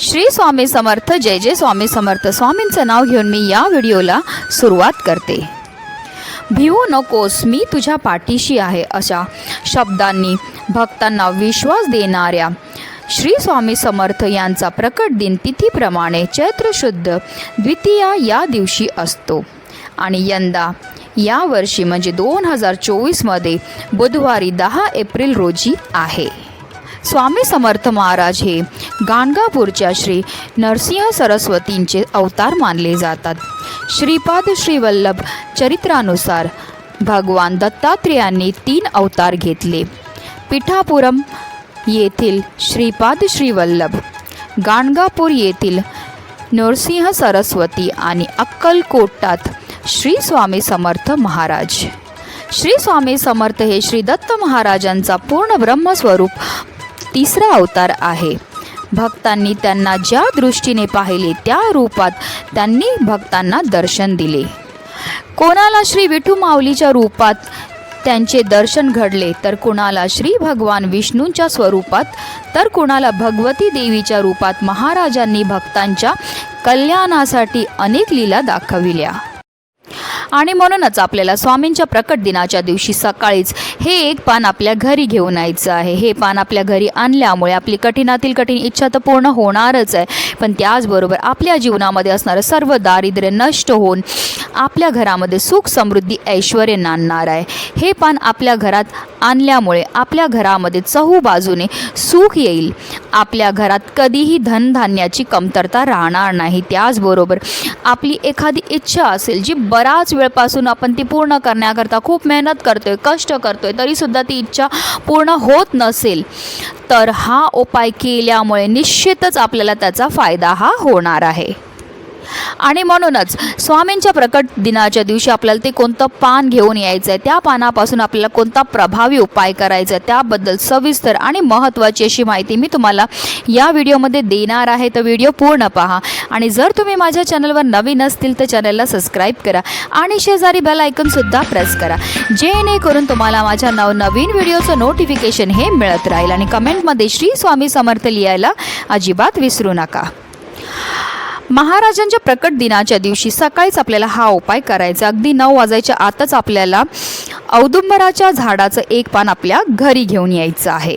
श्री स्वामी समर्थ जय जय स्वामी समर्थ. स्वामींचं नाव घेऊन मी या व्हिडिओला सुरुवात करते. भिवू नकोस मी तुझ्या पाठीशी आहे अशा शब्दांनी भक्तांना विश्वास देणाऱ्या श्री स्वामी समर्थ यांचा प्रकट दिन तिथीप्रमाणे चैत्र शुद्ध द्वितीया या दिवशी असतो. आणि यंदा यावर्षी म्हणजे दोन हजार चोवीसमध्ये बुधवारी दहा एप्रिल रोजी आहे. स्वामी समर्थ महाराज हे गाणगापूरच्या श्री नरसिंह सरस्वतींचे अवतार मानले जातात. श्रीपाद श्रीवल्लभ चरित्रानुसार भगवान दत्तात्रेयांनी तीन अवतार घेतले. पिठापुरम येथील श्रीपाद श्रीवल्लभ गाणगापूर येथील नरसिंह सरस्वती आणि अक्कलकोटात श्री स्वामी समर्थ महाराज. श्री स्वामी समर्थ हे श्री दत्त महाराजांचा पूर्ण ब्रह्मस्वरूप तिसरा अवतार आहे. भक्तांनी त्यांना ज्या दृष्टीने पाहिले त्या रूपात त्यांनी भक्तांना दर्शन दिले. कोणाला श्री विठू माऊलीच्या रूपात त्यांचे दर्शन घडले तर कुणाला श्री भगवान विष्णूंच्या स्वरूपात तर कुणाला भगवती देवीच्या रूपात महाराजांनी भक्तांच्या कल्याणासाठी अनेक लीला दाखविल्या. आणि म्हणूनच आपल्याला स्वामींच्या प्रकट दिनाच्या दिवशी सकाळीच हे एक पान आपल्या घरी घेऊन यायचं आहे. हे पान आपल्या घरी आणल्यामुळे आपली कठीणातील कठीण इच्छा तर पूर्ण होणारच आहे. पण त्याचबरोबर आपल्या जीवनामध्ये असणारं सर्व दारिद्र्य नष्ट होऊन आपल्या घरामध्ये सुख समृद्धी ऐश्वर नांदणार आहे. हे पान आपल्या घरात आणल्यामुळे आपल्या घरामध्ये चहू बाजूने सुख येईल. आपल्या घरात कधीही धनधान्याची कमतरता राहणार नाही. त्याचबरोबर आपली एखादी इच्छा असेल जी बराच वेळपासून आपण ती पूर्ण करण्याकरता खूप मेहनत करतो आहे कष्ट करतो आहे तरीसुद्धा ती इच्छा पूर्ण होत नसेल तर हा उपाय केल्यामुळे निश्चितच आपल्याला त्याचा फायदा हा होणार आहे. आणि म्हणूनच स्वामींच्या प्रकट दिनाच्या दिवशी आपल्याला ते कोणतं पान घेऊन यायचं आहे त्या पानापासून आपल्याला कोणता प्रभावी उपाय करायचा आहे त्याबद्दल सविस्तर आणि महत्त्वाची अशी माहिती मी तुम्हाला या व्हिडिओमध्ये देणार आहे. तर व्हिडिओ पूर्ण पहा. आणि जर तुम्ही माझ्या चॅनलवर नवीन असतील तर चॅनलला सबस्क्राईब करा आणि शेजारी बेल आयकनसुद्धा प्रेस करा. जेणेकरून तुम्हाला माझ्या नवनवीन व्हिडिओचं नोटिफिकेशन हे मिळत राहील. आणि कमेंटमध्ये श्री स्वामी समर्थ लिहायला अजिबात विसरू नका. महाराजांच्या प्रकट दिनाच्या दिवशी सकाळीच आपल्याला हा उपाय करायचा. अगदी नऊ वाजायच्या आतच आपल्याला औदुंबराच्या झाडाचं एक पान आपल्या घरी घेऊन यायचं आहे.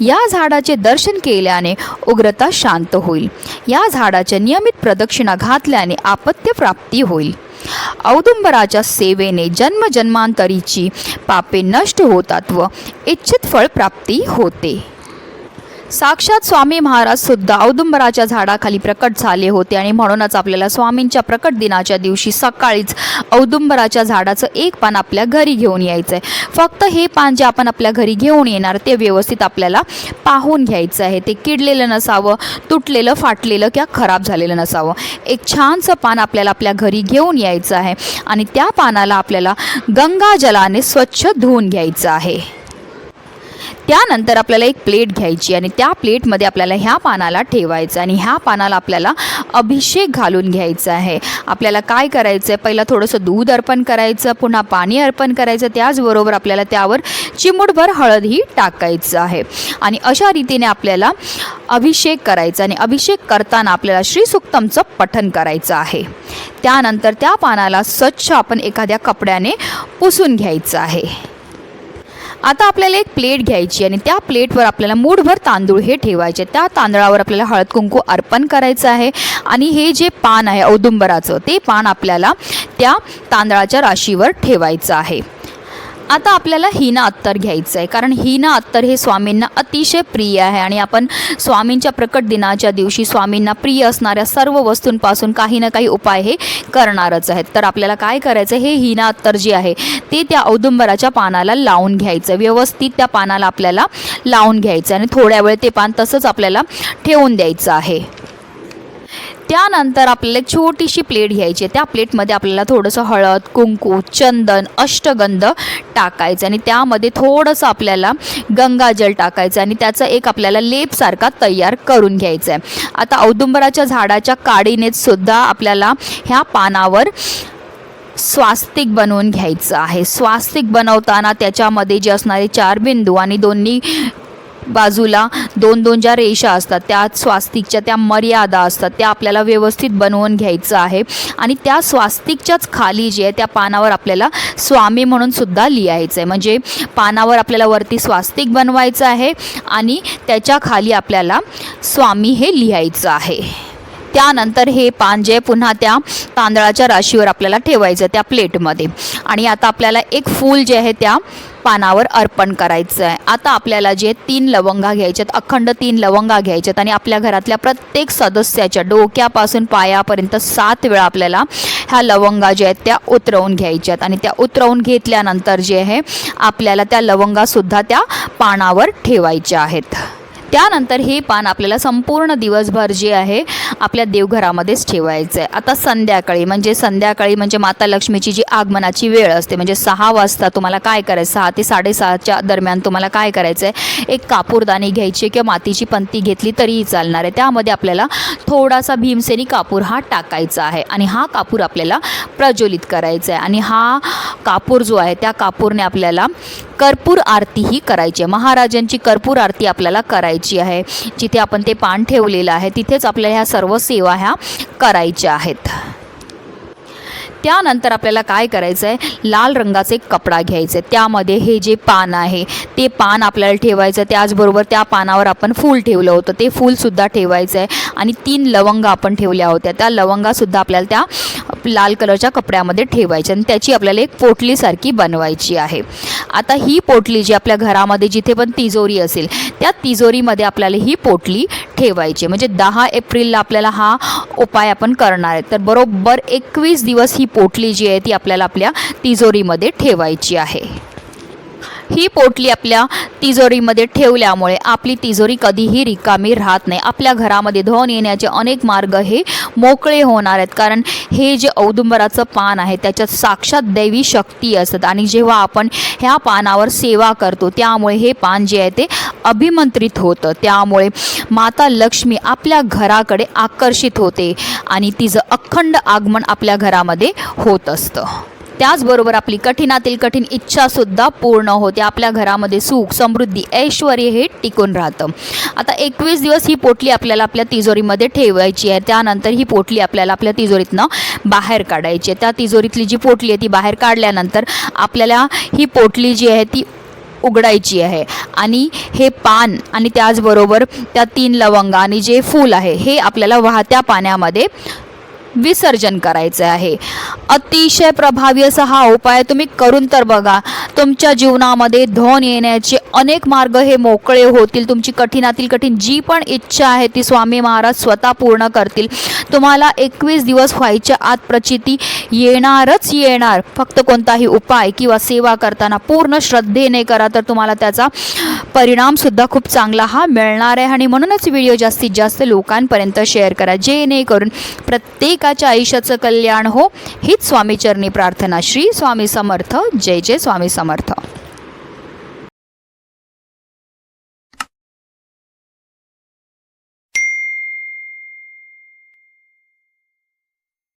या झाडाचे दर्शन केल्याने उग्रता शांत होईल. या झाडाच्या नियमित प्रदक्षिणा घातल्याने आपत्य प्राप्ती होईल. औदुंबराच्या सेवेने जन्मजन्मांतरीची पापे नष्ट होतात व इच्छित फळ प्राप्ती होते. साक्षात स्वामी महाराज सुद्धा औदुंबराच्या झाडाखाली प्रकट झाले होते आणि म्हणूनच आपल्याला स्वामींच्या प्रकट दिनाच्या दिवशी सकाळीच औदुंबराच्या झाडाचं एक पान आपल्या घरी घेऊन यायचं आहे फक्त हे पान जे आपण आपल्या घरी घेऊन येणार ते व्यवस्थित आपल्याला पाहून घ्यायचं आहे. ते किडलेलं नसावं तुटलेलं फाटलेलं किंवा खराब झालेलं नसावं. एक छानसं पान आपल्याला आपल्या घरी घेऊन यायचं आहे आणि त्या पानाला आपल्याला गंगाजलाने स्वच्छ धुवून घ्यायचं आहे. त्यानंतर आपल्याला एक प्लेट घ्यायची आणि त्या प्लेटमध्ये आपल्याला ह्या पानाला ठेवायचं आणि ह्या पानाला आपल्याला अभिषेक घालून घ्यायचा आहे. आपल्याला काय करायचं आहे पहिलं थोडंसं दूध अर्पण करायचं पुन्हा पाणी अर्पण करायचं त्याचबरोबर आपल्याला त्यावर चिमूटभर हळदही टाकायचं आहे. आणि अशा रीतीने आपल्याला अभिषेक करायचा आणि अभिषेक करताना आपल्याला श्रीसुक्तमचं पठन करायचं आहे. त्यानंतर त्या पानाला स्वच्छ आपण एखाद्या कपड्याने पुसून घ्यायचं आहे. आता आपल्याला एक प्लेट घ्यायची आणि त्या प्लेटवर आपल्याला मूठभर तांदूळ हे ठेवायचे त्या तांदळावर आपल्याला हळद कुंकू अर्पण करायचं आहे आणि हे जे पान आहे औदुंबराचं ते पान आपल्याला त्या तांदळाच्या राशीवर ठेवायचं आहे. आता आपल्याला हिना अत्तर घ्यायचं आहे कारण हिना अत्तर हे स्वामींना अतिशय प्रिय आहे. आणि आपण स्वामींच्या प्रकट दिनाच्या दिवशी स्वामींना प्रिय असणाऱ्या सर्व वस्तूंपासून काही ना काही उपाय हे करणारच आहेत. तर आपल्याला काय करायचं हे हिना अत्तर जे आहे ते त्या औदुंबराच्या पानाला लावून घ्यायचं व्यवस्थित त्या पानाला आपल्याला लावून घ्यायचं आणि थोड्या वेळ ते पान तसंच आपल्याला ठेवून द्यायचं आहे. त्यानंतर आपल्याला एक छोटीशी प्लेट घ्यायची आहे. त्या प्लेटमध्ये आपल्याला थोडंसं हळद कुंकू चंदन अष्टगंध टाकायचं आणि त्यामध्ये थोडंसं आपल्याला गंगाजल टाकायचं आणि त्याचा एक आपल्याला लेपसारखा तयार करून घ्यायचा आहे. आता औदुंबराच्या झाडाच्या काडीनेच सुद्धा आपल्याला ह्या पानावर स्वास्तिक बनवून घ्यायचं आहे. स्वास्तिक बनवताना त्याच्यामध्ये जे असणारे चार बिंदू आणि दोन्ही बाजूला दोन दोन ज्या रेषा असतात त्या स्वास्तिकच्या त्या मर्यादा असतात त्या आपल्याला व्यवस्थित बनवून घ्यायचं आहे. आणि त्या स्वास्तिकच्याच खाली जे आहे त्या पानावर आपल्याला स्वामी म्हणून सुद्धा लिहायचं आहे म्हणजे पानावर आपल्याला वरती स्वास्तिक बनवायचं आहे आणि त्याच्याखाली आपल्याला स्वामी हे लिहायचं आहे. त्यानंतर हे पान जे पुन्हा त्या तांदळाच्या राशीवर आपल्याला ठेवायचं त्या प्लेटमध्ये. आणि आता आपल्याला एक फूल जे आहे त्या पानावर अर्पण करायचं आहे आता आपल्याला जे तीन लवंगा घ्यायच्यात अखंड तीन लवंगा घ्यायच्यात आणि आपल्या घरातल्या प्रत्येक सदस्याच्या डोक्यापासून पायापर्यंत सात वेळा आपल्याला ह्या लवंगा ज्या आहेत त्या उतरवून घ्यायच्यात आणि त्या उतरवून घेतल्यानंतर जे आहे आपल्याला त्या लवंगासुद्धा त्या पानावर ठेवायच्या आहेत. त्यानंतर हे पान आपल्याला संपूर्ण दिवसभर जे आहे आपल्या देवघरामध्येच ठेवायचं आहे आता संध्याकाळी म्हणजे संध्याकाळी म्हणजे माता लक्ष्मीची जी आगमनाची वेळ असते म्हणजे सहा वाजता तुम्हाला काय करायचं? सहा ते साडेसहाच्या दरम्यान तुम्हाला काय करायचं आहे एक कापूरदाणी घ्यायची किंवा मातीची पंती घेतली तरीही चालणार आहे. त्यामध्ये आपल्याला थोडासा भीमसेनी कापूर हा टाकायचा आहे आणि हा कापूर आपल्याला प्रज्वलित करायचा आहे आणि हा कापूर जो आहे त्या कापूरने आपल्याला कर्पूर आरती ही करायची आहे. महाराजांची कर्पूर आरती आपल्याला करायची आहे. जिथे आपण ते पान ठेवलेलं आहे तिथेच आपल्याला ह्या सर्व सेवा ह्या करायच्या आहेत. त्यानंतर आपल्याला काय करायचं आहे लाल रंगाचा एक कपडा घ्यायचा. आहे त्यामध्ये हे जे पान आहे ते पान आपल्याला ठेवायचं. त्याचबरोबर त्या पानावर आपण फूल ठेवलं होतं. ते फूलसुद्धा ठेवायचं आहे आणि तीन लवंग आपण ठेवल्या होत्या. त्या लवंगासुद्धा आपल्याला त्या लाल कलरच्या कपड्यामध्ये ठेवायचे आणि त्याची आपल्याला एक पोटलीसारखी बनवायची आहे. आता ही पोटली जी आपल्या घरामध्ये जिथे पण तिजोरी असेल त्या तिजोरीमध्ये आपल्याला ही पोटली ठेवायची म्हणजे दहा एप्रिलला आपल्याला हा उपाय आपण करणार आहे. तर बरोबर एकवीस दिवस ही पोटली जी आहे ती आपल्याला आपल्या तिजोरीमध्ये ठेवायची आहे. ही पोटली आपल्या तिजोरीमध्ये ठेवल्यामुळे आपली तिजोरी कधीही रिकामी राहत नाही. आपल्या घरामध्ये धन येण्याचे अनेक मार्ग हे मोकळे होणार आहेत. कारण हे जे औदुंबराचं पान आहे त्याच्यात साक्षात दैवी शक्ती असतात. आणि जेव्हा आपण ह्या पानावर सेवा करतो त्यामुळे हे पान जे आहे ते अभिमंत्रित होतं. त्यामुळे माता लक्ष्मी आपल्या घराकडे आकर्षित होते आणि तिचं अखंड आगमन आपल्या घरामध्ये होत असतं. त्याचबरोबर आपली कठीणातील कठीण इच्छासुद्धा पूर्ण होते. आपल्या घरामध्ये सुख समृद्धी ऐश्वर हे टिकून राहतं. आता एकवीस दिवस ही पोटली आपल्याला आपल्या तिजोरीमध्ये ठेवायची आहे. त्यानंतर ही पोटली आपल्याला आपल्या तिजोरीतनं बाहेर काढायची आहे. त्या तिजोरीतली जी पोटली आहे ती बाहेर काढल्यानंतर आपल्याला ही पोटली जी आहे ती उघडायची आहे. आणि हे पान आणि त्याचबरोबर त्या तीन लवंगा आणि जे फूल आहे हे आपल्याला वाहत्या पाण्यामध्ये विसर्जन करायचं आहे. अतिशय प्रभावी असा हा उपाय तुम्ही करून तर बघा. तुमच्या जीवनामध्ये धन येण्याचे अनेक मार्ग हे मोकळे होतील. तुमची कठीणातील कठीण जी पण इच्छा आहे ती स्वामी महाराज स्वतः पूर्ण करतील. तुम्हाला एकवीस दिवस व्हायच्या आत प्रचिती येणारच येणार. फक्त कोणताही उपाय किंवा सेवा करताना पूर्ण श्रद्धेने करा तर तुम्हाला त्याचा परिणामसुद्धा खूप चांगला हा मिळणार आहे. आणि म्हणूनच व्हिडिओ जास्तीत जास्त लोकांपर्यंत शेअर करा. जेणेकरून प्रत्येक प्रत्येकाच्या आयुष्याचं कल्याण हो. हीच स्वामीचरणी प्रार्थना. श्री स्वामी समर्थ. जय जय स्वामी समर्थ.